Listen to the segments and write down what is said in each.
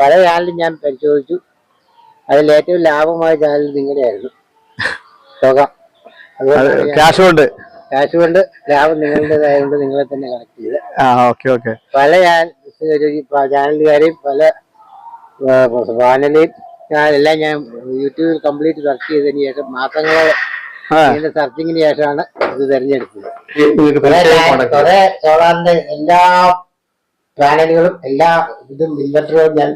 പല ചാനലും ഞാൻ പരിശോധിച്ചു. അതിൽ ഏറ്റവും ലാഭമായ ചാനൽ നിങ്ങളുടെയായിരുന്നു. തുക. അതുകൊണ്ട് ക്യാഷ് കൊണ്ട്? ക്യാഷ് കൊണ്ട് ലാഭം നിങ്ങളുടേതായതുകൊണ്ട് നിങ്ങളെ തന്നെ കണക്ട് ചെയ്ത്. ഓക്കെ ഓക്കെ പല ചാനൽ ചാനലുകാരെയും പല പാനലെയും എല്ലാം ഞാൻ യൂട്യൂബിൽ കംപ്ലീറ്റ് സെർച്ച് ചെയ്തതിന് ശേഷം മാസങ്ങളോളം ഇതിന്റെ സെർച്ചിങ്ങിന് ശേഷമാണ് ഇത് തെരഞ്ഞെടുത്തത്. കുറെ സോളാറിന്റെ എല്ലാ പാനലുകളും എല്ലാ ഇതും ഇൻവെർട്ടറുകളും ഞാൻ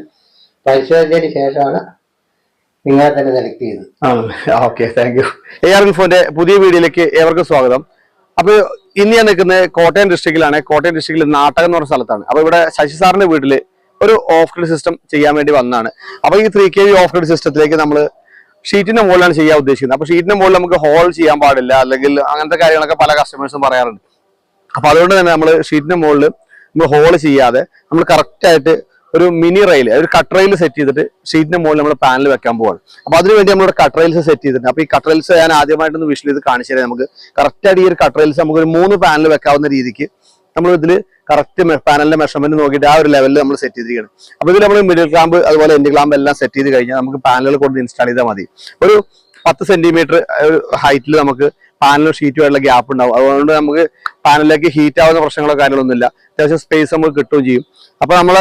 പരിശോധിച്ചതിന് ശേഷമാണ് നിങ്ങളെ തന്നെ സെലക്ട് ചെയ്തത്. Okay thank you A R ഇൻഫോന്റെ പുതിയ വീഡിയോയിലേക്ക് ഏവർക്കും സ്വാഗതം. അപ്പൊ ഇന്ന് ഞാൻ നിൽക്കുന്നത് കോട്ടയം ഡിസ്ട്രിക്റ്റിലാണ് കോട്ടയം ഡിസ്ട്രിക്റ്റിൽ നാട്ടകം എന്ന് പറഞ്ഞ സ്ഥലത്താണ്. അപ്പൊ ഇവിടെ ശശി സാറിന്റെ വീട്ടിൽ ഒരു ഓഫ് ഗ്രിഡ് സിസ്റ്റം ചെയ്യാൻ വേണ്ടി വന്നതാണ്. അപ്പൊ ഈ three K V off grid സിസ്റ്റത്തിലേക്ക് നമ്മൾ ഷീറ്റിന്റെ മുകളിലാണ് ചെയ്യാൻ ഉദ്ദേശിക്കുന്നത്. അപ്പൊ ഷീറ്റിന്റെ മുകളിൽ നമുക്ക് ഹോൾ ചെയ്യാൻ പാടില്ല അല്ലെങ്കിൽ അങ്ങനത്തെ കാര്യങ്ങളൊക്കെ പല കസ്റ്റമേഴ്സും പറയാറുണ്ട്. അപ്പൊ അതുകൊണ്ട് തന്നെ നമ്മൾ ഷീറ്റിന്റെ മുകളിൽ നമ്മൾ ഹോൾ ചെയ്യാതെ നമ്മൾ കറക്റ്റ് ആയിട്ട് ഒരു മിനി റെയിൽ ഒരു കട്ട് റെയിൽ സെറ്റ് ചെയ്തിട്ട് ഷീറ്റിന്റെ മുകളിൽ നമ്മൾ പാനൽ വെക്കാൻ പോവാണ്. അപ്പൊ അതിനുവേണ്ടി നമ്മൾ കട്ട് റെയിൽസ് സെറ്റ് ചെയ്തിട്ടുണ്ട്. അപ്പൊ ഈ കട്ട് റെയിൽസ് ഞാൻ ആദ്യമായിട്ടൊന്ന് വിഷ്വൽ ചെയ്ത് കാണിച്ചു തരാം നമുക്ക്. കറക്റ്റ് ആയിട്ട് ഈ ഒരു കട്ട് റെയിൽസ് നമുക്ക് ഒരു മൂന്ന് പാനൽ വെക്കാവുന്ന രീതിക്ക് നമ്മൾ ഇതിൽ കറക്റ്റ് പാനലിന്റെ മെഷർമെന്റ് നോക്കിയിട്ട് ആ ഒരു ലെവലിൽ നമ്മൾ സെറ്റ് ചെയ്തിരിക്കണം അപ്പൊ ഇതിൽ നമ്മൾ മിഡിൽ ക്ലാമ്പ് അതുപോലെ എൻഡ് ക്ലാമ്പ് എല്ലാം സെറ്റ് ചെയ്ത് കഴിഞ്ഞാൽ നമുക്ക് പാനലുകൾ കൊണ്ട് ഇൻസ്റ്റാൾ ചെയ്താൽ മതി. ഒരു പത്ത് സെന്റിമീറ്റർ ഹൈറ്റിൽ നമുക്ക് പാനലും ഷീറ്റുമായിട്ടുള്ള ഗ്യാപ്പ് ഉണ്ടാവും. അതുകൊണ്ട് നമുക്ക് പാനലിലേക്ക് ഹീറ്റ് ആവുന്ന പ്രശ്നങ്ങളോ കാര്യങ്ങളൊന്നുമില്ല. അത്യാവശ്യം സ്പേസ് നമുക്ക് കിട്ടുകയും ചെയ്യും. അപ്പൊ നമ്മൾ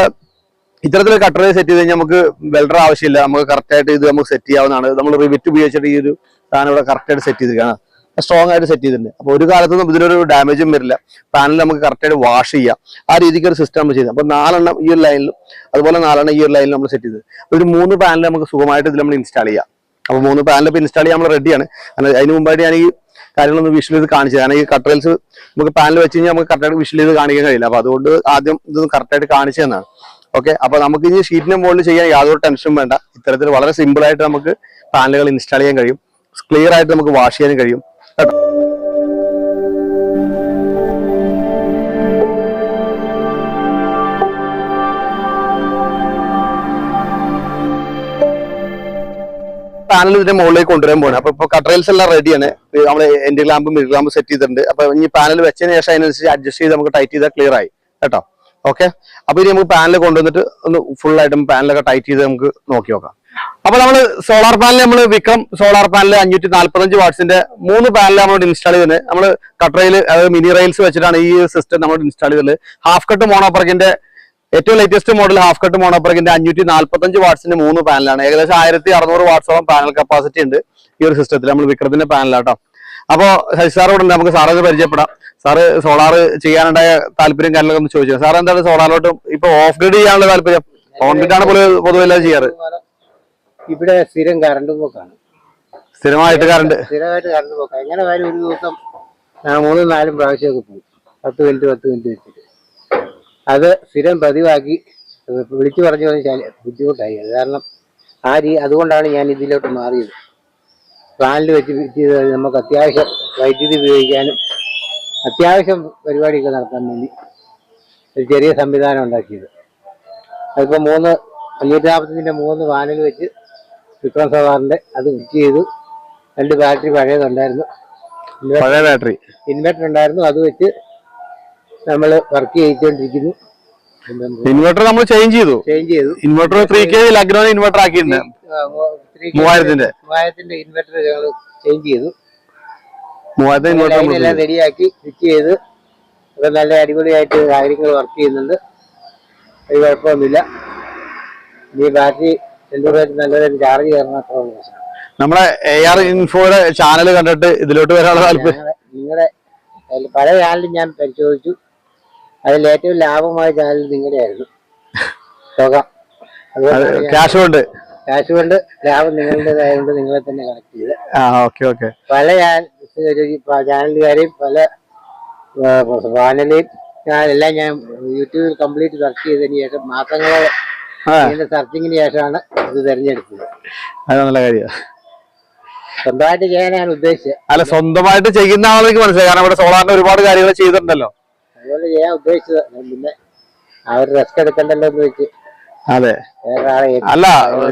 ഇത്തരത്തിൽ കട്ടർ സെറ്റ് ചെയ്ത് കഴിഞ്ഞാൽ നമുക്ക് വെൽഡർ ആവശ്യമില്ല. നമുക്ക് കറക്റ്റ് ആയിട്ട് ഇത് നമുക്ക് സെറ്റ് ചെയ്യാവുന്നതാണ്. നമ്മൾ റിവിറ്റ് ഉപയോഗിച്ചിട്ട് ഈ ഒരു സാധനം ഇവിടെ കറക്റ്റ് ആയിട്ട് സെറ്റ് ചെയ്തിരിക്കുകയാണ്. സ്ട്രോങ് ആയിട്ട് സെറ്റ് ചെയ്തിട്ടുണ്ട്. അപ്പൊ ഒരു കാലത്തൊന്നും ഇതിനൊരു ഡാമേജും വരില്ല. പാനൽ നമുക്ക് കറക്റ്റ് ആയിട്ട് വാഷ് ചെയ്യാം. ആ രീതിക്ക് ഒരു സിസ്റ്റം നമ്മൾ ചെയ്തത് അപ്പൊ നാലെണ്ണം ഈ ഒരു ലൈനിലും അതുപോലെ നാലെണ്ണം ഈ ഒരു ലൈനിലും നമ്മൾ സെറ്റ് ചെയ്തത് ഒരു മൂന്ന് പാനൽ നമുക്ക് സുഖമായിട്ട് ഇതിൽ നമ്മൾ ഇൻസ്റ്റാൾ ചെയ്യാം. അപ്പൊ മൂന്ന് പാനൽ ഇപ്പൊ ഇൻസ്റ്റാൾ ചെയ്യാൻ നമ്മൾ റെഡിയാണ് അതിന് മുമ്പായിട്ട് ഞാൻ ഈ കാര്യങ്ങളൊന്ന് വിഷ്വൽ ചെയ്ത് കാണിച്ചത് കാരണം ഈ കട്ടറൽസ് നമുക്ക് പാനൽ വെച്ച് കഴിഞ്ഞാൽ നമുക്ക് കറക്റ്റായിട്ട് വിഷ്വൽ ചെയ്ത് കാണിക്കാൻ കഴിയില്ല. അപ്പൊ അതുകൊണ്ട് ആദ്യം ഇതൊന്ന് കറക്റ്റായിട്ട് കാണിച്ചു തന്നാണ്. ഓക്കെ അപ്പൊ നമുക്ക് ഇനി ഷീറ്റിന്റെ മുകളിൽ ചെയ്യാൻ യാതൊരു ടെൻഷനും വേണ്ട. ഇത്തരത്തിൽ വളരെ സിമ്പിൾ ആയിട്ട് നമുക്ക് പാനലുകൾ ഇൻസ്റ്റാൾ ചെയ്യാൻ കഴിയും. ക്ലിയർ ആയിട്ട് നമുക്ക് വാഷ് ചെയ്യാനും കഴിയും. കേട്ടോ പാനൽ ഇതിന്റെ മുകളിലേക്ക് കൊണ്ടുവരാൻ പോകണം അപ്പൊ ഇപ്പൊ കട്ടറൈൽസ് എല്ലാം റെഡിയാണ് നമ്മൾ end clamp mid clamp set ചെയ്തിട്ടുണ്ട്. അപ്പൊ ഇനി പാനൽ വെച്ചതിന് ശേഷം അതിനനുസരിച്ച് അഡ്ജസ്റ്റ് ചെയ്ത് നമുക്ക് ടൈറ്റ് ചെയ്താൽ ക്ലിയർ ആയി. കേട്ടോ? ഓക്കെ അപ്പൊ ഇനി നമുക്ക് പാനൽ കൊണ്ടുവന്നിട്ട് ഒന്ന് ഫുൾ ആയിട്ട് പാനലൊക്കെ ടൈറ്റ് ചെയ്ത് നമുക്ക് നോക്കി നോക്കാം. അപ്പൊ നമ്മൾ സോളാർ പാനൽ നമ്മൾ വിക്രം സോളാർ പാനൽ അഞ്ഞൂറ്റി നാല്പത്തഞ്ച് വാട്സിന്റെ മൂന്ന് പാനൽ നമ്മൾ ഇൻസ്റ്റാൾ ചെയ്തത്. നമ്മൾ കട്ടറയിൽ അതായത് മിനി റെയിൽസ് വെച്ചിട്ടാണ് ഈ സിസ്റ്റം നമ്മൾ ഇൻസ്റ്റാൾ ചെയ്തത്. ഹാഫ് കട്ട് മോണോപ്പർക്കിന്റെ ഏറ്റവും ലേറ്റസ്റ്റ് മോഡൽ ഹാഫ് കട്ട് മോണോപ്രഗിന്റെ അഞ്ഞൂറ്റി നാല്പത്തഞ്ച് വാട്സിന്റെ മൂന്ന് പാനലാണ് ഏകദേശം ആയിരത്തി അറുന്നൂറ് വാട്സോളം പാനൽ കപ്പാസിറ്റി ഉണ്ട് ഈ ഒരു സിസ്റ്റത്തിൽ നമ്മൾ വിക്രത്തിന്റെ പാനലാട്ടോ അപ്പോ ശശി സാർ ഇവിടെ നമുക്ക് സാറൊക്കെ പരിചയപ്പെടാം. സാറ് സോളാർ ചെയ്യാനുണ്ടായ താല്പര്യം കാര്യങ്ങളൊക്കെ ഒന്ന് ചോദിച്ചു? സാർ എന്താണ് സോളാറിലോട്ട് ഇപ്പൊ ഓഫ് ഗ്രിഡ് ചെയ്യാനുള്ള താല്പര്യം? ഓൺ ഗ്രിഡ് ആണ് പോലെ പൊതുവെ എല്ലാം ചെയ്യാറ്. ഇവിടെ സ്ഥിരം കറണ്ട് പോക്കാണ് സ്ഥിരമായിട്ട് കറണ്ട് സ്ഥിരമായിട്ട് കറണ്ട് പോക്കാണ് എങ്ങനെ കാര്യം ഒരു ദിവസം മൂന്നും നാലും പ്രാവശ്യമൊക്കെ പോകും. പത്ത് മിനിറ്റ് പത്ത് മിനിറ്റ് വെച്ചിട്ട്. അത് സ്ഥിരം പതിവാക്കി വിളിച്ചു പറഞ്ഞു പറഞ്ഞ് ബുദ്ധിമുട്ടായി. അത് കാരണം ആ രീ അതുകൊണ്ടാണ് ഞാൻ ഇതിലോട്ട് മാറിയത്. പ്ലാനിൽ വെച്ച് ചെയ്ത് നമുക്ക് അത്യാവശ്യം വൈദ്യുതി ഉപയോഗിക്കാനും അത്യാവശ്യം പരിപാടിയൊക്കെ നടത്താൻ വേണ്ടി ഒരു ചെറിയ സംവിധാനം ഉണ്ടാക്കിയത്. അതിപ്പോൾ മൂന്ന് അഞ്ഞൂറ്റി നാൽപ്പത്തഞ്ചിന്റെ മൂന്ന് പാനൽ വെച്ച് വിക്രം സവാറിന്റെ അത് ഫിറ്റ് ചെയ്തു. രണ്ട് ബാറ്ററി പഴയതുണ്ടായിരുന്നു. പഴയ ബാറ്ററി. ഇൻവെർട്ടർ ഉണ്ടായിരുന്നു. അത് വെച്ച് നമ്മൾ വർക്ക് ചെയ്യിച്ചുകൊണ്ടിരിക്കുന്നു ഇൻവെർട്ടർ നമ്മൾ ചേഞ്ച് ചെയ്തു. ചേഞ്ച് ചെയ്തു. ഇൻവെർട്ടർ ത്രീ കെ ലഗ്നോ ഇൻവെർട്ടർ ആക്കിയിട്ടുണ്ട്. മൂവായിരത്തിന്റെ. മൂവായിരത്തിന്റെ ഇൻവെർട്ടർ ഞങ്ങൾ ചേഞ്ച് ചെയ്തു. മൂവായിരത്തി ഇൻവെർട്ടർ എല്ലാം റെഡിയാക്കി ഫിറ്റ് ചെയ്ത്. ഇവിടെ നല്ല അടിപൊളിയായിട്ട് കാര്യങ്ങൾ വർക്ക് ചെയ്യുന്നുണ്ട്. ഒരു കുഴപ്പമൊന്നുമില്ല. ഈ ബാറ്ററി രണ്ടുപേരും നല്ലതായിട്ട് ചാർജ് കയറണം അത്ര പ്രശ്നം. നമ്മളെ എ ആർ ഇൻഫോയുടെ ചാനൽ കണ്ടിട്ട് ഇതിലോട്ട് വരാനുള്ള താല്പര്യം. നിങ്ങളുടെ പല ചാനലും ഞാൻ പരിശോധിച്ചു. അതിൽ ഏറ്റവും ലാഭമായ ചാനൽ നിങ്ങളുടെയായിരുന്നു. തുക. അതുകൊണ്ട് ഞാൻ ക്യാഷ് കൊണ്ട് കാശ് കൊണ്ട് ലാഭം നിങ്ങളുടേതായതുകൊണ്ട് നിങ്ങളെ തന്നെ കളക്ട് ചെയ്ത്. ആ ഓക്കെ ഓക്കെ പല ചാനലുകാരെയും പല പാനലെയും ഞാൻ എല്ലാം ഞാൻ യൂട്യൂബിൽ കംപ്ലീറ്റ് സെർച്ച് ചെയ്തതിന് ശേഷം മാസങ്ങളോളം ഇതിന്റെ സെർച്ചിങ്ങിന് ശേഷമാണ് ഇത് തിരഞ്ഞെടുത്തത്. അത് നല്ല കാര്യമാണ് സ്വന്തമായിട്ട് ചെയ്യാനാണ് ഉദ്ദേശിച്ചത്. അല്ല സ്വന്തമായിട്ട് ചെയ്യുന്ന ആളെനിക്ക് മനസ്സിലായി. കാരണം ഇവിടെ സോളാറിന്റെ ഒരുപാട് കാര്യങ്ങൾ ചെയ്തിട്ടുണ്ടല്ലോ. അതുപോലെ ചെയ്യാൻ ഉദ്ദേശിച്ചത്. പിന്നെ അവർ റിസ്ക് എടുക്കണ്ടല്ലോ എന്ന് വെച്ച്. അതെ. അല്ല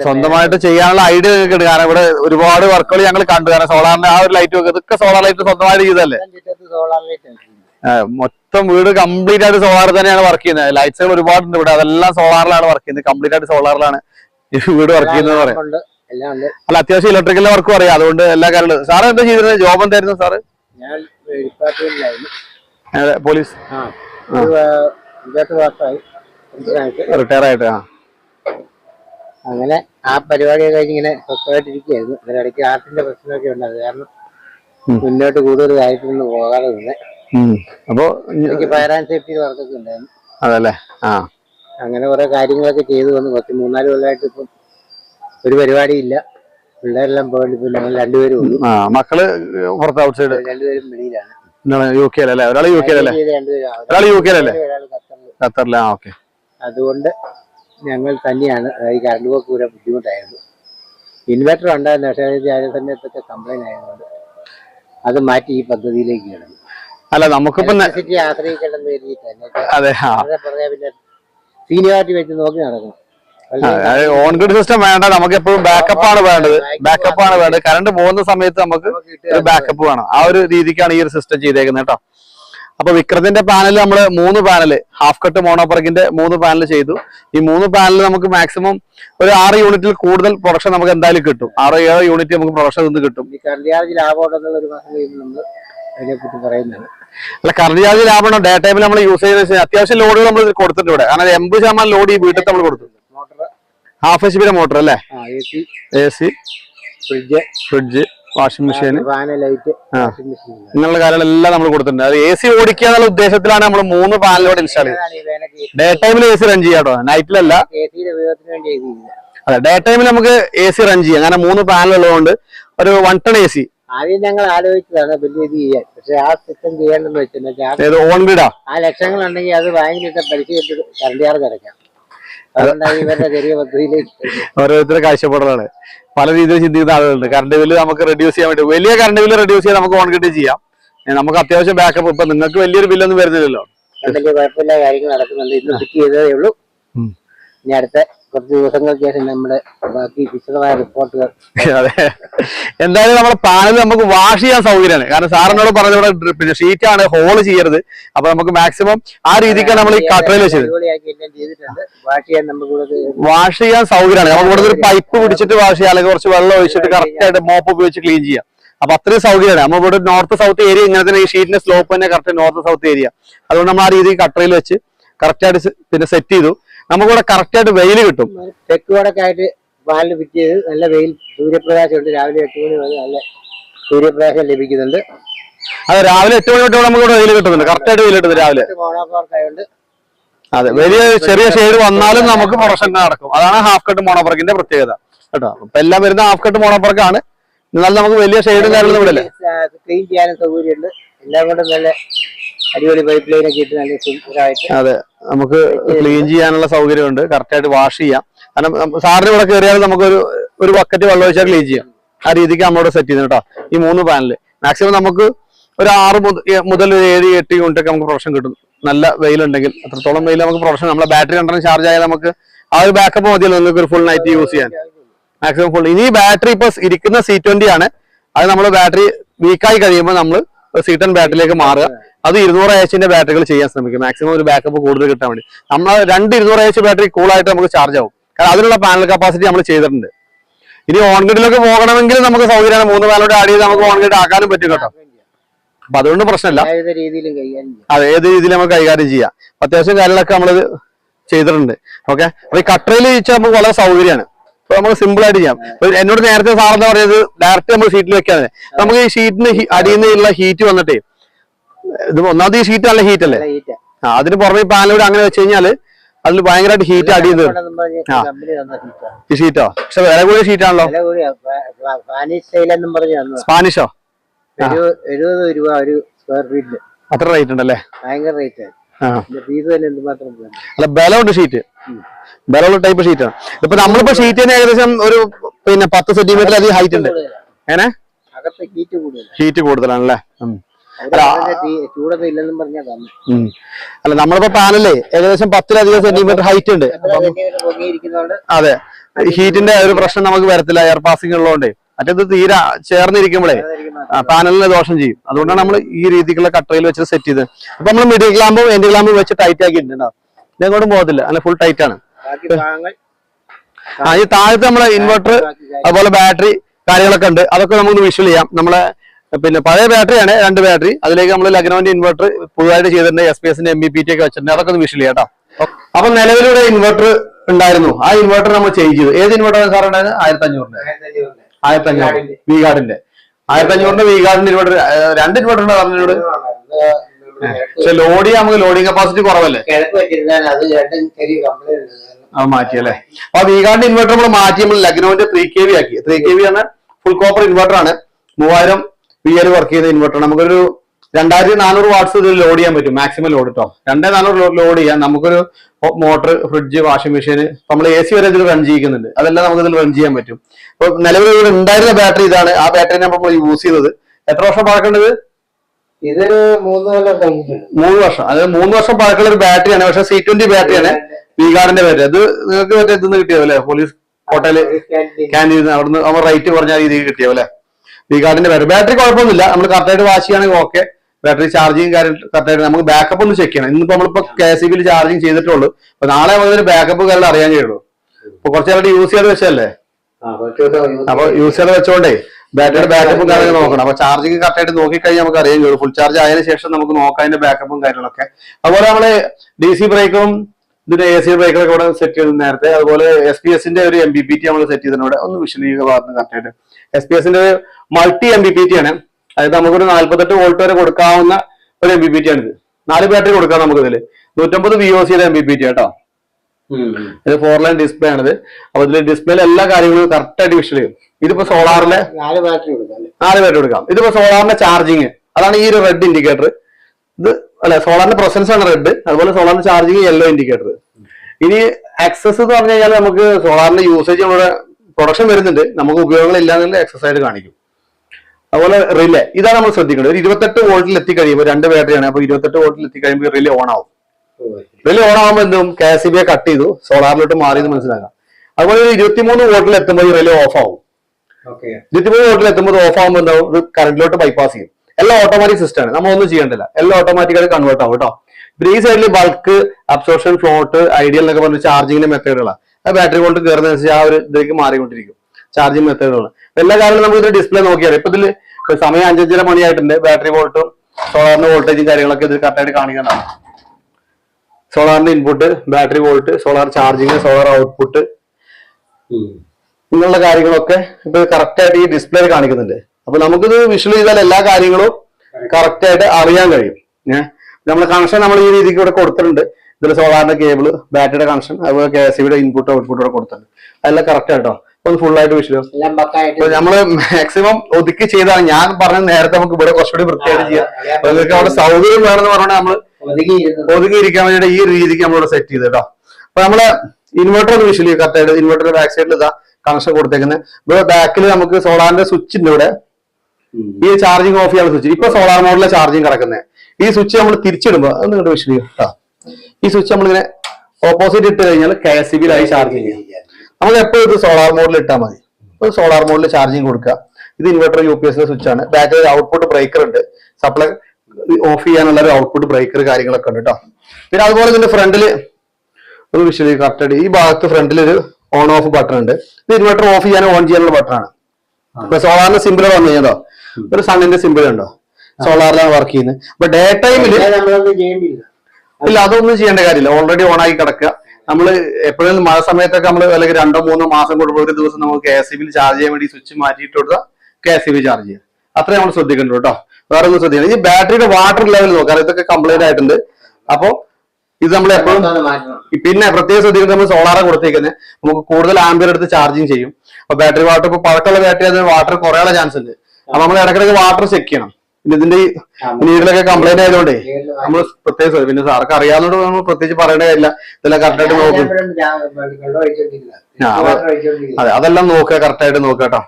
സ്വന്തമായിട്ട് ചെയ്യാനുള്ള ഐഡിയ ഒക്കെ ഉണ്ട് കാരണം ഇവിടെ ഒരുപാട് വർക്കുകൾ ഞങ്ങൾ കണ്ടു. കാരണം സോളാറിന്റെ ആ ഒരു ലൈറ്റ് വെക്കുക ഇതൊക്കെ സോളാർ ലൈറ്റ് സ്വന്തമായിട്ട് ചെയ്തല്ലേ മൊത്തം വീട് കംപ്ലീറ്റ് ആയിട്ട് സോളാർ തന്നെയാണ് വർക്ക് ചെയ്യുന്നത്. ലൈറ്റ്സുകൾ ഒരുപാടുണ്ട് ഇവിടെ. അതെല്ലാം സോളാറിലാണ് വർക്ക് ചെയ്യുന്നത്. കംപ്ലീറ്റ് ആയിട്ട് സോളാറിലാണ് വീട് വർക്ക് ചെയ്യുന്നത് പറയാം. അല്ല അത്യാവശ്യം ഇലക്ട്രിക്കലിന്റെ വർക്കും അറിയാം. അതുകൊണ്ട് എല്ലാ കാര്യങ്ങളും സാറ് എന്താ ചെയ്തിരുന്നത്? ജോബ് എന്തായിരുന്നു സാറ്? ഞാൻ പോലീസ്. റിട്ടയർ ആയിട്ട് ആ അങ്ങനെ ആ പരിപാടിയൊക്കെ കഴിഞ്ഞ് ഇങ്ങനെ സ്വസ്ഥമായിട്ടിരിക്കുകയായിരുന്നു. അതിനിടയ്ക്ക് ആർട്ടിന്റെ പ്രശ്നമൊക്കെ ഉണ്ട്. അത് കാരണം മുന്നോട്ട് കൂടുതൽ കാര്യത്തിൽ നിന്ന് പോകാതെ നിന്ന് ഉം. അപ്പോ എനിക്ക് ഫയർ ആൻഡ് സേഫ്റ്റി വർക്കൊക്കെ ഉണ്ടായിരുന്നു. അതല്ലേ? ആ. അങ്ങനെ കുറെ കാര്യങ്ങളൊക്കെ ചെയ്തു വന്നു. പത്ത് മൂന്നാൽ കൊല്ലമായിട്ട് ഇപ്പം ഒരു പരിപാടിയില്ല. പിള്ളേരെല്ലാം പോയിട്ട് പിന്നെ രണ്ടുപേരും മക്കൾ പുറത്ത് ഔട്ട്സൈഡ്. രണ്ടുപേരും വെളിയിലാണ്. യു കെ അല്ലേ? ഒരാൾ യു കെ അല്ലേ? ഇത് രണ്ടുപേരും ഒരാൾ യു കെ അല്ലേ? ഒരാൾ ഖത്തറിൽ ഖത്തറിലെ ആ ഓക്കെ. അതുകൊണ്ട് ഞങ്ങൾ തന്നെയാണ് അതായത് കറണ്ട് പോക്ക് കൂടെ ബുദ്ധിമുട്ടായിരുന്നു ഇൻവെർട്ടർ ഉണ്ടായിരുന്നു പക്ഷേ അത് ചില സമയത്തൊക്കെ കംപ്ലൈന്റ് ആയതുകൊണ്ട് അത് മാറ്റി ഈ പദ്ധതിയിലേക്ക് കിടന്നു അല്ല നമുക്കിപ്പോ ആശ്രയിക്കണം എന്ന് ആശ്രയിക്കേണ്ടെന്ന് കരുതി തന്നെ അതെ പിന്നെ സീനിയോറിറ്റി വെച്ച് നോക്കി നടക്കണം. ഓൺ ഗ്രിഡ് സിസ്റ്റം വേണ്ട നമുക്ക് എപ്പോഴും ബാക്കപ്പ് ആണ് വേണ്ടത്. ബാക്കപ്പ് ആണ് വേണ്ടത്. കറണ്ട് പോകുന്ന സമയത്ത് നമുക്ക് ഒരു ബാക്കപ്പ് വേണം. ആ ഒരു രീതിക്കാണ് ഈ ഒരു സിസ്റ്റം ചെയ്തേക്കുന്നത് കേട്ടോ. അപ്പൊ വിക്രത്തിന്റെ പാനൽ നമ്മൾ മൂന്ന് പാനൽ ഹാഫ് കട്ട് മോണോപ്പറക്കിന്റെ മൂന്ന് പാനൽ ചെയ്തു. ഈ മൂന്ന് പാനൽ നമുക്ക് മാക്സിമം ഒരു ആറ് യൂണിറ്റിൽ കൂടുതൽ പ്രൊഡക്ഷൻ നമുക്ക് എന്തായാലും കിട്ടും. ആറോ ഏഴ് യൂണിറ്റ് നമുക്ക് പ്രൊഡക്ഷൻ നിന്ന് കിട്ടും. അല്ല കറണ്ട് ചാർജ് ലാഭമാണ് ഡേ ടൈമിൽ നമ്മൾ യൂസ് ചെയ്ത അത്യാവശ്യം ലോഡുകൾ നമ്മൾ കൊടുത്തിട്ടുണ്ട് ഇവിടെ. കാരണം എൺപത് ശതമാനം ലോഡ് ഈ വീട്ടിൽ നമ്മൾ കൊടുത്തു. ഹാഫ് എച്ച് പിയുടെ മോട്ടർ അല്ലേ? A C fridge fridge washing machine light ഇങ്ങനെയുള്ള കാര്യങ്ങളെല്ലാം നമ്മൾ കൊടുത്തിട്ടുണ്ട്. അത് എ സി ഓടിക്കുക എന്നുള്ള ഉദ്ദേശത്തിലാണ് നമ്മൾ മൂന്ന് പാനലോട് ഇൻസ്റ്റാൾ ചെയ്തത്. ഡേ ടൈമിൽ എ സി റൺ ചെയ്യാം കേട്ടോ. നൈറ്റിലല്ല അതെ ഡേ ടൈമിൽ നമുക്ക് എ സി റൺ ചെയ്യാം. അങ്ങനെ മൂന്ന് പാനൽ ഉള്ളതുകൊണ്ട് ഒരു വൺ ടൺ എ സി ആദ്യം ഞങ്ങൾ ആലോചിച്ചതാണ് വലിയ ഇത് ചെയ്യാൻ. പക്ഷെ ആ സിസ്റ്റം ചെയ്യേണ്ടെന്ന് വെച്ചിട്ടുണ്ടെങ്കിൽ ഓൺ ഗ്രിഡാ ആ? ലക്ഷങ്ങളുണ്ടെങ്കിൽ അത് ബാങ്കിലിട്ട് പരിശീലിച്ച് കറണ്ട് ചാർജ് അടയ്ക്കാം അതുകൊണ്ടാണ് ഇവരുടെ ചെറിയ പദ്ധതിയിലേക്ക് ഓരോരുത്തരുടെ കാഴ്ചപ്പാടുകളാണ്. പല രീതിയിൽ ചിന്തിക്കുന്ന ആളുകളുണ്ട്. കറണ്ട് ബില്ല് നമുക്ക് റെഡ്യൂസ് ചെയ്യാൻ വേണ്ടി വലിയ കറണ്ട് ബില്ല് റെഡ്യൂസ് ചെയ്യാൻ നമുക്ക് ഓൺ ചെയ്യാം. നമുക്ക് അത്യാവശ്യം ബാക്കപ്പ് ഇപ്പൊ നിങ്ങൾക്ക് വലിയൊരു ബില്ലൊന്നും വരുന്നില്ലല്ലോ. കുഴപ്പമില്ല കാര്യങ്ങൾ നടക്കുന്നുണ്ട്. ഇന്ന് ഫിറ്റ് ചെയ്തതേ ഉള്ളൂ. ഇനി അടുത്ത കുറച്ച് ദിവസങ്ങൾക്ക് ശേഷം നമ്മുടെ ബാക്കി വിശദമായ റിപ്പോർട്ടുകൾ അതെ. എന്തായാലും നമ്മുടെ പാനൽ നമുക്ക് വാഷ് ചെയ്യാൻ സൗകര്യമാണ്. കാരണം സാറിനോട് പറഞ്ഞ ഇവിടെ പിന്നെ ഷീറ്റ് ആണ് ഹോൾ ചെയ്യരുത്. അപ്പൊ നമുക്ക് മാക്സിമം ആ രീതിക്കാണ് നമ്മൾ ഈ കട്ടറയിൽ വെച്ചത്. വാഷ് ചെയ്യാൻ സൗകര്യമാണ്. നമുക്ക് ഇവിടെ ഒരു പൈപ്പ് പിടിച്ചിട്ട് വാഷ് ചെയ്യാം. അല്ലെങ്കിൽ കുറച്ച് വെള്ളം ഒഴിച്ചിട്ട് കറക്റ്റ് ആയിട്ട് മോപ്പ് ഉപയോഗിച്ച് ക്ലീൻ ചെയ്യാം. അപ്പൊ അത്രയും സൗകര്യമാണ്. നമ്മൾ ഇവിടെ നോർത്ത് സൗത്ത് ഏരിയ ഇങ്ങനെ തന്നെ ഈ ഷീറ്റിന്റെ സ്ലോപ്പ് തന്നെ കറക്റ്റ് നോർത്ത് സൗത്ത് ഏരിയ അതുകൊണ്ട് നമ്മൾ ആ രീതിയിൽ കട്ടറയിൽ വെച്ച് കറക്റ്റ് ആയിട്ട് പിന്നെ സെറ്റ് ചെയ്തു. നമുക്കിവിടെ കറക്റ്റ് ആയിട്ട് വെയിൽ കിട്ടും. തെക്ക് വടക്കായിട്ട് ആയിട്ട് പാലിൽ ഫിറ്റ് ചെയ്ത് നല്ല വെയിൽ സൂര്യപ്രകാശം ഉണ്ട് രാവിലെ എട്ട് മണി വരെ നല്ല സൂര്യപ്രകാശം ലഭിക്കുന്നുണ്ട്. അത് രാവിലെ എട്ട് മണി തൊട്ട് നമുക്ക് ഇവിടെ വെയിൽ കിട്ടുന്നുണ്ട്. കറക്റ്റ് ആയിട്ട് വെയിൽ കിട്ടുന്നു രാവിലെ. അതെ വലിയ ചെറിയ ഷെയ്ഡ് വന്നാലും നമുക്ക് പ്രൊഡക്ഷൻ നടക്കും. അതാണ് ഹാഫ് കട്ട് മോണോപ്പർക്കിന്റെ പ്രത്യേകത. കേട്ടോ അപ്പൊ എല്ലാം വരുന്ന ഹാഫ് കട്ട് മോണോപ്പറക്കാണ് എന്നാലും നമുക്ക് വലിയ ഷെയ്ഡും കാര്യങ്ങളും ഇവിടെ ക്ലീൻ ചെയ്യാനും സൗകര്യമുണ്ട്. പൈപ്പ് അതെ നമുക്ക് ക്ലീൻ ചെയ്യാനുള്ള സൗകര്യമുണ്ട്. കറക്റ്റ് ആയിട്ട് വാഷ് ചെയ്യാം. കാരണം സാറിന് ഇവിടെ കയറിയാൽ നമുക്ക് ഒരു ബക്കറ്റ് വെള്ളം ഒഴിച്ചാൽ ക്ലീൻ ചെയ്യാം. ആ രീതിക്ക് നമ്മളിവിടെ സെറ്റ് ചെയ്യുന്നത് കേട്ടോ. ഈ മൂന്ന് പാനൽ മാക്സിമം നമുക്ക് ഒരു ആറ് മുത- മുതൽ ഒരു ഏഴ് എട്ട് യൂണിറ്റ് ഒക്കെ നമുക്ക് പ്രൊഫഷൻ കിട്ടും. നല്ല വെയിലുണ്ടെങ്കിൽ. അത്രത്തോളം വെയിൽ നമുക്ക് പ്രൊഫഷൻ നമ്മളെ ബാറ്ററി രണ്ടെണ്ണം ചാർജ് ആയാൽ നമുക്ക് ആ ഒരു ബാക്കപ്പ് മതിയല്ലോ നിങ്ങൾക്ക് ഒരു ഫുൾ നൈറ്റ് യൂസ് ചെയ്യാൻ. മാക്സിമം ഫുൾ ഇനി ബാറ്ററി ഇപ്പൊ ഇരിക്കുന്ന സി ട്വന്റി ആണ്. അത് നമ്മൾ ബാറ്ററി വീക്കായി കഴിയുമ്പോൾ നമ്മൾ സി ടെൻ ബാറ്ററിയിലേക്ക് മാറുക. അത് ഇരുന്നൂറ് എച്ചിന്റെ ബാറ്ററികൾ ചെയ്യാൻ ശ്രമിക്കും. മാക്സിമം ഒരു ബാക്കപ്പ് കൂടുതൽ കിട്ടാൻ വേണ്ടി. നമ്മൾ രണ്ട് ഇരുന്നൂറ് എച്ച് ബാറ്ററി കൂളായിട്ട് നമുക്ക് ചാർജ് ആവും. കാരണം അതിനുള്ള പാനൽ കപ്പാസിറ്റി നമ്മൾ ചെയ്തിട്ടുണ്ട്. ഇനി ഓൺ ഗ്രിഡിലൊക്കെ പോകണമെങ്കിൽ നമുക്ക് സൗകര്യമാണ്. മൂന്ന് പാനലോട് ആഡ് ചെയ്ത് നമുക്ക് ഓൺ ഗ്രിഡ് ആക്കാനും പറ്റും കേട്ടോ. അപ്പൊ അതുകൊണ്ട് പ്രശ്നമില്ല. അതെ ഏത് രീതിയിൽ നമുക്ക് കൈകാര്യം ചെയ്യാം. അത്യാവശ്യം കാര്യങ്ങളൊക്കെ നമ്മൾ ചെയ്തിട്ടുണ്ട്. ഓക്കെ അപ്പൊ ഈ കട്ടറയിൽ ചോദിച്ചാൽ നമുക്ക് വളരെ സൗകര്യമാണ്. ഇപ്പൊ നമുക്ക് സിമ്പിൾ ആയിട്ട് ചെയ്യാം. എന്നോട് നേരത്തെ സാറെന്ന് പറഞ്ഞത്? ഡയറക്റ്റ് നമ്മൾ ഷീറ്റിൽ വെക്കാതെ നമുക്ക് ഈ ഷീറ്റിന് അടിയിൽ നിന്നുള്ള ഹീറ്റ് വന്നിട്ടേ ഇത് ഒന്നാമത് ഈ ഷീറ്റ് നല്ല ഹീറ്റ് അല്ലേ? ആ. അതിന് പുറമെ ഈ പാനലൂടെ അങ്ങനെ വെച്ച് കഴിഞ്ഞാൽ അതിൽ ഭയങ്കരമായിട്ട് ഹീറ്റ് അടിയിൽ ചെയ്ത് ആ. ഈ ഷീറ്റോ പക്ഷെ വില കൂടിയ ഷീറ്റാണല്ലോ. സ്പാനിഷോ എഴുപത് രൂപ ഒരു സ്ക്വയർ ഫീറ്റിൽ അത്ര റേറ്റ് ഉണ്ടല്ലേ? ഭയങ്കര റേറ്റ് അല്ല ബലമുണ്ട് ഷീറ്റ് ബലമുള്ള ടൈപ്പ് ഷീറ്റാണ് ഇപ്പൊ നമ്മളിപ്പോ ഷീറ്റ് തന്നെ ഏകദേശം ഒരു പിന്നെ പത്ത് സെന്റിമീറ്റർ അധികം ഹൈറ്റ് ഉണ്ട്. ഏനെ? ഹീറ്റ് കൂടുതലാണ്. ഹീറ്റ് കൂടുതലാണല്ലേ. അല്ല നമ്മളിപ്പോ പാനലേ ഏകദേശം പത്തിലധികം സെന്റിമീറ്റർ ഹൈറ്റ് ഉണ്ട്. അതെ. ഹീറ്റിന്റെ ഒരു പ്രശ്നം നമുക്ക് വരത്തില്ല എയർ പാസിംഗ് ഉള്ളതുകൊണ്ട് മറ്റേത് തീരെ ചേർന്നിരിക്കുമ്പോഴേ പാനലിന് ദോഷം ചെയ്യും. അതുകൊണ്ടാണ് നമ്മൾ ഈ രീതിക്കുള്ള കട്ടറയിൽ വെച്ച് സെറ്റ് ചെയ്ത് അപ്പൊ നമ്മൾ മിഡിൽ ക്ലാമ്പും എൻഡ് ക്ലാമ്പും വെച്ച് ടൈറ്റ് ആക്കിയിട്ടുണ്ടാവും ഇതെങ്ങോട്ടും പോകത്തില്ല. അല്ല ഫുൾ ടൈറ്റ് ആണ്. ബാക്കി ഭാഗങ്ങൾ ആ ഈ താഴത്ത് നമ്മളെ ഇൻവെർട്ടർ അതുപോലെ ബാറ്ററി കാര്യങ്ങളൊക്കെ ഉണ്ട്. അതൊക്കെ നമുക്ക് വിഷ്വൽ ചെയ്യാം. നമ്മളെ പിന്നെ പഴയ ബാറ്ററിയാണ് രണ്ട് ബാറ്ററി അതിലേക്ക് നമ്മൾ ലഗ്നോന്റെ ഇൻവെർട്ടർ പുതുതായിട്ട് ചെയ്തിട്ടുണ്ട് എസ് പി എസിന്റെ എം ബി പി ടി ഒക്കെ വെച്ചിട്ടുണ്ട്. അതൊക്കെ ഒന്ന് വിഷ്വൽ ചെയ്യാം കേട്ടോ. അപ്പൊ നിലവിലൂടെ ഇൻവെർട്ടർ ഉണ്ടായിരുന്നു. ആ ഇൻവെർട്ടർ നമ്മൾ ചേഞ്ച് ചെയ്തു. ഏത് ഇൻവെർട്ടർ സാർ ഉണ്ടായത്? ആയിരത്തി അഞ്ഞൂറിന്റെ ആയിരത്തി അഞ്ഞൂറ് വി ഗാർഡിന്റെ ആയിരത്തി അഞ്ഞൂറിന്റെ വി ഗാർഡിന്റെ ഇൻവെർട്ടർ രണ്ട് ഇൻവെർട്ടർ ഉണ്ട് പറഞ്ഞോട് പക്ഷെ ലോഡ് ചെയ്യാൻ നമുക്ക് ലോഡിംഗ് കപ്പാസിറ്റി കുറവല്ലേ? അത് മാറ്റി കംപ്ലൈന്റ് അപ്പൊ വീഗാണ്ട് ഇൻവെർട്ടർ നമ്മൾ മാറ്റി നമ്മൾ ലഗ്നോന്റെ ത്രീ കെ വി ആക്കി. ത്രീ കെ വി ആണ് ഫുൾ കോപ്പർ ഇൻവെർട്ടർ ആണ്. മൂവായിരം വി ആർ വർക്ക് ചെയ്യുന്ന ഇൻവെർട്ടർ നമുക്കൊരു രണ്ടായിരത്തി നാനൂറ് വാട്ട്സ് ഇതിൽ ലോഡ് ചെയ്യാൻ പറ്റും. മാക്സിമം ലോഡ് കേട്ടോ രണ്ടേ നാനൂറ് ലോഡ് ചെയ്യാം നമുക്കൊരു മോട്ടർ ഫ്രിഡ്ജ് വാഷിംഗ് മെഷീൻ നമ്മൾ എ സി വരെ ഇതിൽ റൺ ചെയ്യിക്കുന്നുണ്ട്. അതെല്ലാം നമുക്ക് ഇതിൽ റൺ ചെയ്യാൻ പറ്റും. ഇപ്പൊ നിലവിൽ ഇവിടെ ഉണ്ടായിരുന്ന ബാറ്ററി ഇതാണ്. ആ ബാറ്ററി നമ്മൾ യൂസ് ചെയ്തത്. എത്ര വർഷം പഴക്കേണ്ടത് ഇതൊരു മൂന്ന് വർഷം മൂന്ന് വർഷം. അതായത് മൂന്ന് വർഷം പഴക്കമുള്ള ഒരു ബാറ്ററിയാണ് പക്ഷെ സി ട്വന്റി ബാറ്ററിയാണ് വീഗാർഡിന്റെ പേര്. അത് നിങ്ങൾക്ക് മറ്റേ ഇന്ന് കിട്ടിയതല്ലേ പോലീസ് ഹോട്ടൽ ക്യാന്റീൻ അവിടുന്ന് അവർ റേറ്റ് കുറഞ്ഞ രീതിയിൽ കിട്ടിയോ അല്ലെ വീഗാർഡിന്റെ ബാറ്ററി ബാറ്ററി കുഴപ്പമൊന്നുമില്ല നമ്മൾ കറക്റ്റായിട്ട് വാഷ് ചെയ്യുകയാണെങ്കിൽ ഓക്കെ ബാറ്ററി ചാർജിങ് കാര്യം കറക്റ്റായിട്ട് നമുക്ക് ബാക്കപ്പ് ഒന്ന് ചെക്ക് ചെയ്യണം. ഇന്നിപ്പോ നമ്മളിപ്പോ കെ സി ബിയിൽ ചാർജിങ് ചെയ്തിട്ടുള്ളൂ. അപ്പൊ നാളെ മുതൽ ബാക്കപ്പ് കാര്യം അറിയാൻ കഴിയുള്ളൂ. അപ്പൊ കുറച്ച് നേരം യൂസ് ചെയ്ത് വെച്ചല്ലേ അപ്പൊ യൂസ് ചെയ്ത് വെച്ചോണ്ടേ ബാറ്ററിയുടെ ബാക്കപ്പും കാര്യങ്ങൾ നോക്കണം. അപ്പൊ ചാർജിങ് കറക്റ്റായിട്ട് നോക്കിക്കഴിഞ്ഞാൽ നമുക്ക് അറിയാൻ കഴിയും ഫുൾ ചാർജ് ആയതിനു ശേഷം നമുക്ക് നോക്കാം അതിന്റെ ബാക്കപ്പും കാര്യങ്ങളൊക്കെ. അതുപോലെ നമ്മൾ ഡി സി ബ്രേക്കും ഇതിന്റെ എ സി ബ്രേക്കറൊക്കെ ഇവിടെ സെറ്റ് ചെയ്തു നേരത്തെ. അതുപോലെ എസ് പി എസിന്റെ ഒരു എം ബി പി ടി നമ്മൾ സെറ്റ് ചെയ്തിട്ടുണ്ട് ഒന്ന് വിശദീകരിക്കുക ഭാഗത്ത് കറക്റ്റായിട്ട് എസ് പി എസിന്റെ multi M B P T ആണ്. അതായത് നമുക്കൊരു നാല്പത്തെട്ട് വോൾട്ട് വരെ കൊടുക്കാവുന്ന ഒരു എം ബി പി ടി ആണ് ഇത് നാല് ബാറ്ററി കൊടുക്കാം നമുക്ക് ഇതിൽ നൂറ്റമ്പത് വി ഒ സിയുടെ എം ബി പി ടി കേട്ടോ ഇത് ഫോർ ലൈൻ ഡിസ്പ്ലേ ആണിത്. അപ്പൊ ഇതിൽ ഡിസ്പ്ലേയിൽ എല്ലാ കാര്യങ്ങളും കറക്റ്റ് ആയിട്ട് വിഷ്വൽ ചെയ്യും. ഇതിപ്പോ സോളാറിലെ നാല് ബാറ്ററി കൊടുക്കാം നാല് ബാറ്ററി കൊടുക്കാം. ഇതിപ്പോ സോളാറിന്റെ ചാർജിങ് അതാണ് ഈ ഒരു റെഡ് ഇൻഡിക്കേറ്റർ ഇത് അല്ല സോളാറിന്റെ പ്രസൻസ് ആണ് റെഡ് അതുപോലെ സോളാറിന്റെ ചാർജിങ് യെല്ലോ ഇൻഡിക്കേറ്റർ ഇനി ആക്സസ് എന്ന് പറഞ്ഞു കഴിഞ്ഞാൽ നമുക്ക് സോളാറിന്റെ യൂസേജ് നമ്മുടെ പ്രൊഡക്ഷൻ വരുന്നുണ്ട്. നമുക്ക് ഉപയോഗങ്ങൾ ഇല്ലാന്നുള്ള എക്സസ് ആയിട്ട് കാണിക്കും. അതുപോലെ റിലേ ഇതാണ് നമ്മൾ ശ്രദ്ധിക്കേണ്ടത്. ഒരു ഇരുപത്തെട്ട് വോൾട്ടിൽ എത്തിക്കഴിയുമ്പോൾ രണ്ട് ബാറ്ററിയാണ് അപ്പൊ ഇരുപത്തെട്ട് വോൾട്ടിൽ എത്തിക്കഴിയുമ്പോൾ റിലേ ഓൺ ആവും. റിലേ ഓൺ ആവുമ്പോൾ എന്തും കെ എസ് ബി കട്ട് ചെയ്തു. സോളാറിലോട്ട് മാറിയെന്ന് മനസ്സിലാക്കാം. അതുപോലെ ഒരു ഇരുപത്തിമൂന്ന് വോൾട്ടിൽ എത്തുമ്പോൾ ഈ റിലേ ഓഫ് ആവും. ഇരുപത്തിമൂന്ന് വോൾട്ടിൽ എത്തുമ്പോൾ ഓഫ് ആവുമ്പോൾ എന്താവും? ഇത് കറണ്ടിലോട്ട് ബൈപ്പാസ് ചെയ്യും. എല്ലാം ഓട്ടോമാറ്റിക് സിസ്റ്റം ആണ്. നമ്മൾ ഒന്നും ചെയ്യേണ്ടില്ല എല്ലാം ഓട്ടോമാറ്റിക്കായിട്ട് കൺവേർട്ട് ആവും കേട്ടോ. ബ്രീ ഈ സൈഡിൽ ബൾക്ക് അബ്സോർഷൻ ഫ്ലോട്ട് ഐഡിയൽ എന്നൊക്കെ പറഞ്ഞ ചാർജിങ്ങിന്റെ മെത്തേഡുകളാണ് ആ ബാറ്ററി വോൾട്ട് കയറുന്നതനുസരിച്ച് ആ ഒരു ഇതിലേക്ക് മാറിക്കൊണ്ടിരിക്കും. ചാർജിങ് മെത്തേഡുകൾ എല്ലാ കാര്യങ്ങളും നമുക്ക് ഇത് ഡിസ്പ്ലേ നോക്കിയാൽ ഇപ്പൊ ഇതിൽ സമയം അഞ്ചഞ്ചര മണിയായിട്ടുണ്ട്. ബാറ്ററി വോൾട്ടും സോളാറിന്റെ വോൾട്ടേജും കാര്യങ്ങളൊക്കെ ഇതിൽ കറക്റ്റായിട്ട് കാണിക്കേണ്ടതാണ് സോളാറിന്റെ input battery volt solar charging solar output ഇങ്ങനെയുള്ള കാര്യങ്ങളൊക്കെ ഇപ്പൊ കറക്റ്റായിട്ട് ഈ ഡിസ്പ്ലേ കാണിക്കുന്നുണ്ട്. അപ്പൊ നമുക്കിത് വിഷ്വൽ ചെയ്താൽ എല്ലാ കാര്യങ്ങളും കറക്റ്റ് ആയിട്ട് അറിയാൻ കഴിയും. ഏഹ് നമ്മുടെ കണക്ഷൻ നമ്മൾ ഈ രീതിക്ക് ഇവിടെ കൊടുത്തിട്ടുണ്ട്. ഇതിൽ സോളാറിന്റെ കേബിൾ ബാറ്ററിയുടെ കണക്ഷൻ അതുപോലെ കെ എസ് സിയുടെ ഇൻപുട്ട് ഔട്ട്പുട്ട് ഇവിടെ കൊടുത്തിട്ടുണ്ട്. അതെല്ലാം കറക്റ്റ് ആയിട്ടോ ഒന്ന് ഫുൾ ആയിട്ട് പക്കായിട്ട് നമ്മൾ മാക്സിമം ഒതുക്കി ചെയ്താണ്. ഞാൻ പറഞ്ഞ നേരത്തെ നമുക്ക് ഇവിടെ കുറച്ചുകൂടി വൃത്തിയായിട്ട് ചെയ്യാം. നിങ്ങൾക്ക് അവിടെ സൗകര്യം വേണമെന്ന് പറഞ്ഞാൽ നമ്മൾ ഒതുങ്ങിയിരിക്കാൻ വേണ്ടിയിട്ട് ഈ രീതിക്ക് നമ്മളിവിടെ സെറ്റ് ചെയ്ത് കേട്ടോ അപ്പൊ നമ്മൾ ഇൻവെർട്ടർ ഒന്ന് വിഷയം കറക്റ്റ് ആയിട്ട് ഇൻവെർട്ടർ ബാക്ക് സൈഡിൽ ഇതാ കണക്ഷൻ കൊടുത്തേക്കുന്നത് ഇവിടെ ബാക്കിൽ നമുക്ക് സോളാറിന്റെ സ്വിച്ച് ഉണ്ട് ഇവിടെ. ഈ ചാർജിങ് ഓഫ് ചെയ്യാനുള്ള സ്വിച്ച് ഇപ്പൊ സോളാർ മോഡിലെ ചാർജിങ് കിടക്കുന്നത് ഈ സ്വിച്ച് നമ്മൾ തിരിച്ചിടുമ്പോ അത് നിങ്ങളുടെ കേട്ടോ. ഈ സ്വിച്ച് നമ്മളിങ്ങനെ ഓപ്പോസിറ്റ് ഇട്ട് കഴിഞ്ഞാൽ കെ എസ് ബിയിലായി ചാർജിങ് ചെയ്യാം. നമുക്ക് എപ്പോഴും ഇത് സോളാർ മോഡിൽ ഇട്ടാൽ മതി. സോളാർ മോഡിൽ ചാർജിങ് കൊടുക്കുക. ഇത് inverter U P S switch ആണ്. ബാക്കിൽ ഔട്ട്പുട്ട് ബ്രേക്കർ ഉണ്ട്. സപ്ലൈ ഓഫ് ചെയ്യാനുള്ള ഒരു ഔട്ട്പുട്ട് ബ്രേക്കർ കാര്യങ്ങളൊക്കെ ഉണ്ട് കേട്ടോ. പിന്നെ അതുപോലെ ഇതിന്റെ ഫ്രണ്ടിൽ ഒരു വിഷ്വലി കറക്റ്റ് ഈ ഭാഗത്ത് ഫ്രണ്ടിൽ ഒരു ഓൺ ഓഫ് ബട്ടൺ ഉണ്ട്. ഇത് ഇൻവെർട്ടർ ഓഫ് ചെയ്യാനും ഓൺ ചെയ്യാനുള്ള ബട്ടൺ ആണ്. ഇപ്പൊ സോളാറിന്റെ സിമ്പിൾ വന്നു കഴിഞ്ഞാലോ ഒരു സണ്ണിന്റെ സിമ്പിൾ ഉണ്ടോ? സോളാറിലാണ് വർക്ക് ചെയ്യുന്നത് അപ്പൊ ഡേ ടൈമിൽ ഇല്ല. അതൊന്നും ചെയ്യേണ്ട കാര്യമില്ല. ഓൾറെഡി ഓൺ ആയി കിടക്കുക. നമ്മൾ എപ്പോഴും മഴ സമയത്തൊക്കെ നമ്മൾ അല്ലെങ്കിൽ രണ്ടോ മൂന്നോ മാസം കൂടുമ്പോൾ ഒരു ദിവസം നമുക്ക് കെ എസ് ബിയിൽ ചാർജ് ചെയ്യാൻ വേണ്ടി സ്വിച്ച് മാറ്റിയിട്ട് കൊടുത്താൽ കെ എസ് ബി ചാർജ് ചെയ്യുക അത്രേ നമ്മൾ ശ്രദ്ധിക്കണ്ടു കേട്ടോ. വേറെ ഒന്നും ശ്രദ്ധിക്കണം ഈ ബാറ്ററിയുടെ വാട്ടർ ലെവൽ നോക്കാം. ഇതൊക്കെ കംപ്ലൈന്റ് ആയിട്ടുണ്ട്. അപ്പോ ഇത് നമ്മൾ എപ്പോഴും പിന്നെ പ്രത്യേകം ശ്രദ്ധിക്കുന്നത് നമ്മൾ സോളാറാണ് കൊടുത്തേക്കുന്നത് നമുക്ക് കൂടുതൽ ആംബിയർ എടുത്ത് ചാർജിങ് ചെയ്യും. അപ്പൊ ബാറ്ററി വാട്ടർ ഇപ്പൊ പഴക്കമുള്ള ബാറ്ററി അത് വാട്ടർ കുറയാനുള്ള ചാൻസ് ഉണ്ട്. അപ്പൊ നമ്മൾ ഇടയ്ക്കിടയ്ക്ക് വാട്ടർ ചെക്ക് ചെയ്യണം. പിന്നെ ഇതിന്റെ നീഡിലൊക്കെ കംപ്ലൈന്റ് ആയതുകൊണ്ടേ നമ്മൾ പ്രത്യേകിച്ച് പിന്നെ സാർക്ക് അറിയാവുന്നതുകൊണ്ട് നമ്മൾ പ്രത്യേകിച്ച് പറയേണ്ട കാര്യമില്ല. ഇതെല്ലാം കറക്റ്റ് ആയിട്ട് നോക്കും. അതെ അതെല്ലാം നോക്കുക കറക്റ്റ് ആയിട്ട് നോക്കുക കേട്ടോ.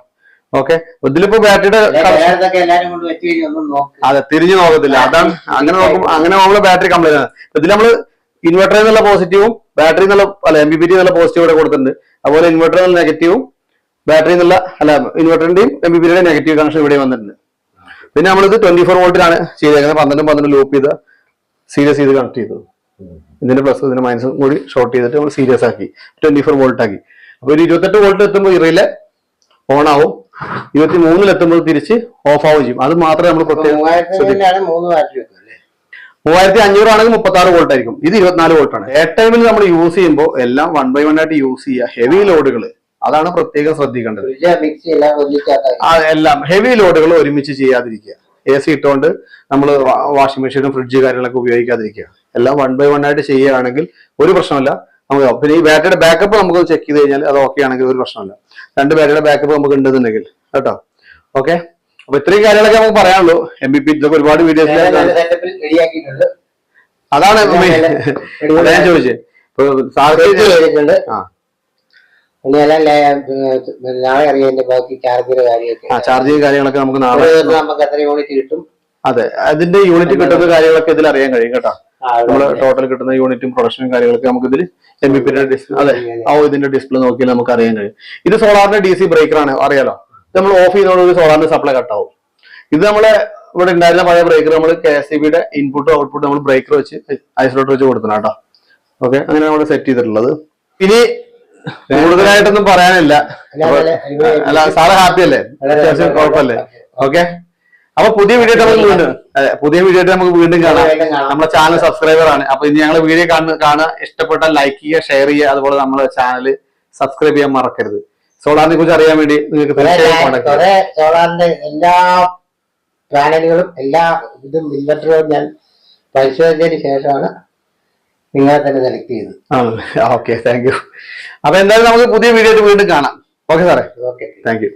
ഓക്കെ ഇതിലിപ്പോ ബാറ്ററിയുടെ അതെ തിരിഞ്ഞു നോക്കത്തില്ല. അതാണ് അങ്ങനെ നോക്കും അങ്ങനെ നോക്കുമ്പോൾ ബാറ്ററി കംപ്ലൈന്റ് ആണ്. ഇതിൽ നമ്മൾ ഇൻവെർട്ടറിൽ നിന്നുള്ള പോസിറ്റീവും ബാറ്ററി എന്നുള്ള അല്ല എം ബി പി ടി എന്നുള്ള പോസിറ്റീവ് ഇവിടെ കൊടുത്തിട്ടുണ്ട്. അതുപോലെ ഇൻവെർട്ടറിൽ നെഗറ്റീവും ബാറ്ററി എന്നുള്ള അല്ല ഇൻവെർട്ടറിന്റെയും എം ബി പിയുടെ നെഗറ്റീവ് കണക്ഷൻ ഇവിടെ വന്നിട്ടുണ്ട്. പിന്നെ നമ്മളിത് ട്വന്റി ഫോർ വോൾട്ടിലാണ് ചെയ്തേക്കുന്നത്. പന്ത്രണ്ടും പന്ത്രണ്ടും ലൂപ്പ് ചെയ്ത് സീരിയസ് ചെയ്ത് കണക്ട് ചെയ്തത് ഇതിന്റെ പ്ലസ് ഇതിന്റെ മൈനസും കൂടി ഷോർട്ട് ചെയ്തിട്ട് നമ്മൾ സീരിയസ് ആക്കി. ട്വന്റി ഫോർ വോൾട്ട് ആക്കി. അപ്പൊ ഒരു ഇരുപത്തെട്ട് വോൾട്ട് എത്തുമ്പോൾ ഇറയിലെ ഓൺ ആവും. ഇരുപത്തി മൂന്നിലെത്തുമ്പോൾ തിരിച്ച് ഓഫ് ആവുകയും ചെയ്യും. അത് മാത്രമേ നമ്മൾ പ്രത്യേകം മൂവായിരത്തി അഞ്ഞൂറ് ആണെങ്കിൽ മുപ്പത്തി ആറ് വോൾട്ട് ആയിരിക്കും. ഇത് ഇരുപത്തിനാല് വോൾട്ടാണ് ഏ ടൈമിൽ നമ്മൾ യൂസ് ചെയ്യുമ്പോൾ എല്ലാം വൺ ബൈ വൺ ആയിട്ട് യൂസ് ചെയ്യുക. ഹെവി ലോഡുകൾ അതാണ് പ്രത്യേകം ശ്രദ്ധിക്കേണ്ടത്. എല്ലാം ഹെവി ലോഡുകൾ ഒരുമിച്ച് ചെയ്യാതിരിക്കുക. എ സി ഇട്ടുകൊണ്ട് നമ്മൾ വാഷിംഗ് മെഷീനും ഫ്രിഡ്ജ് കാര്യങ്ങളൊക്കെ ഉപയോഗിക്കാതിരിക്കുക. എല്ലാം വൺ ബൈ വൺ ആയിട്ട് ചെയ്യുകയാണെങ്കിൽ ഒരു പ്രശ്നമില്ല നമുക്ക്. പിന്നെ ഈ ബാറ്ററിയുടെ ബാക്കപ്പ് നമുക്ക് ചെക്ക് ചെയ്ത് കഴിഞ്ഞാൽ അത് ഓക്കെ ആണെങ്കിൽ ഒരു പ്രശ്നമില്ല രണ്ട് ബാറ്ററിയുടെ ബാക്കപ്പ് നമുക്ക് ഉണ്ടെന്നുണ്ടെങ്കിൽ കേട്ടോ? ഓക്കെ അപ്പൊ ഇത്രയും കാര്യങ്ങളൊക്കെ നമുക്ക് പറയാനുള്ളൂ. എം ബി പി ഇതൊക്കെ ഒരുപാട് വീഡിയോസ് അതാണ് ഞാൻ ചോദിച്ചത്. ഇപ്പൊ സാഹചര്യം ചെയ്തിട്ടുണ്ട് ആ ഇനി എല്ലാം ലേ- ഏർ നാളെ അറിയാം ബാക്കി ചാർജർ കാര്യമൊക്കെ. ആ ചാർജിങ് കാര്യങ്ങളൊക്കെ നമുക്ക് നാളെ നമുക്ക് എത്ര യൂണിറ്റ് കിട്ടും? അതെ അതിന്റെ യൂണിറ്റ് കിട്ടുന്ന കാര്യങ്ങളൊക്കെ ഇതിൽ അറിയാൻ കഴിയും കേട്ടോ. നമ്മൾ ടോട്ടൽ കിട്ടുന്ന യൂണിറ്റും പ്രൊഡക്ഷനും കാര്യങ്ങളൊക്കെ നമുക്ക് ഇതിൽ എം ബി പിന്നെ അതെ ആ ഇതിന്റെ ഡിസ്പ്ലേ നോക്കിയാൽ നമുക്ക് അറിയാൻ കഴിയും. ഇത് സോളാറിന്റെ ഡി സി ബ്രേക്കർ ആണ് അറിയാലോ? ഇത് നമ്മൾ ഓഫ് ചെയ്തോണ്ട് സോളാറിന്റെ സപ്ലൈ കട്ടാവും ഇത് നമ്മളെ ഇവിടെ ഉണ്ടായിരുന്ന പഴയ ബ്രേക്കർ നമ്മൾ കെ എസ് സി ബിയുടെ ഇൻപുട്ടും ഔട്ട്പുട്ടും നമ്മൾ ബ്രേക്കർ വെച്ച് ഐസോലേറ്റർ വെച്ച് കൊടുക്കണം കേട്ടോ. ഓക്കെ അങ്ങനെ നമ്മൾ സെറ്റ് ചെയ്തിട്ടുള്ളത്. ഇനി കൂടുതലായിട്ടൊന്നും പറയാനില്ല. അല്ല സാറ് ഹാപ്പി അല്ലേ? അത്യാവശ്യം കുഴപ്പമല്ലേ? ഓക്കെ അപ്പൊ പുതിയ വീഡിയോ നമുക്ക് വീണ്ടും അതെ. പുതിയ വീഡിയോ നമുക്ക് വീണ്ടും കാണാം. നമ്മുടെ ചാനൽ സബ്സ്ക്രൈബർ ആണ്. അപ്പൊ ഇനി ഞങ്ങൾ വീഡിയോ കാണുക കാണുക. ഇഷ്ടപ്പെട്ടാൽ ലൈക്ക് ചെയ്യുക ഷെയർ ചെയ്യുക. അതുപോലെ നമ്മുടെ ചാനൽ സബ്സ്ക്രൈബ് ചെയ്യാൻ മറക്കരുത്. സോളാറിനെ കുറിച്ച് അറിയാൻ വേണ്ടി നിങ്ങൾക്ക് സോളാറിന്റെ എല്ലാ പാനലുകളും എല്ലാ ഇതും ഇൻവെർട്ടറുകളും ഞാൻ പരിശോധിച്ചതിന് ശേഷമാണ് നിങ്ങളെ തന്നെ സെലക്ട് ചെയ്ത്. ഓക്കെ താങ്ക് യു അപ്പൊ എന്തായാലും നമുക്ക് പുതിയ വീഡിയോ വീണ്ടും കാണാം. ഓക്കെ സാറേ ഓക്കെ താങ്ക് യു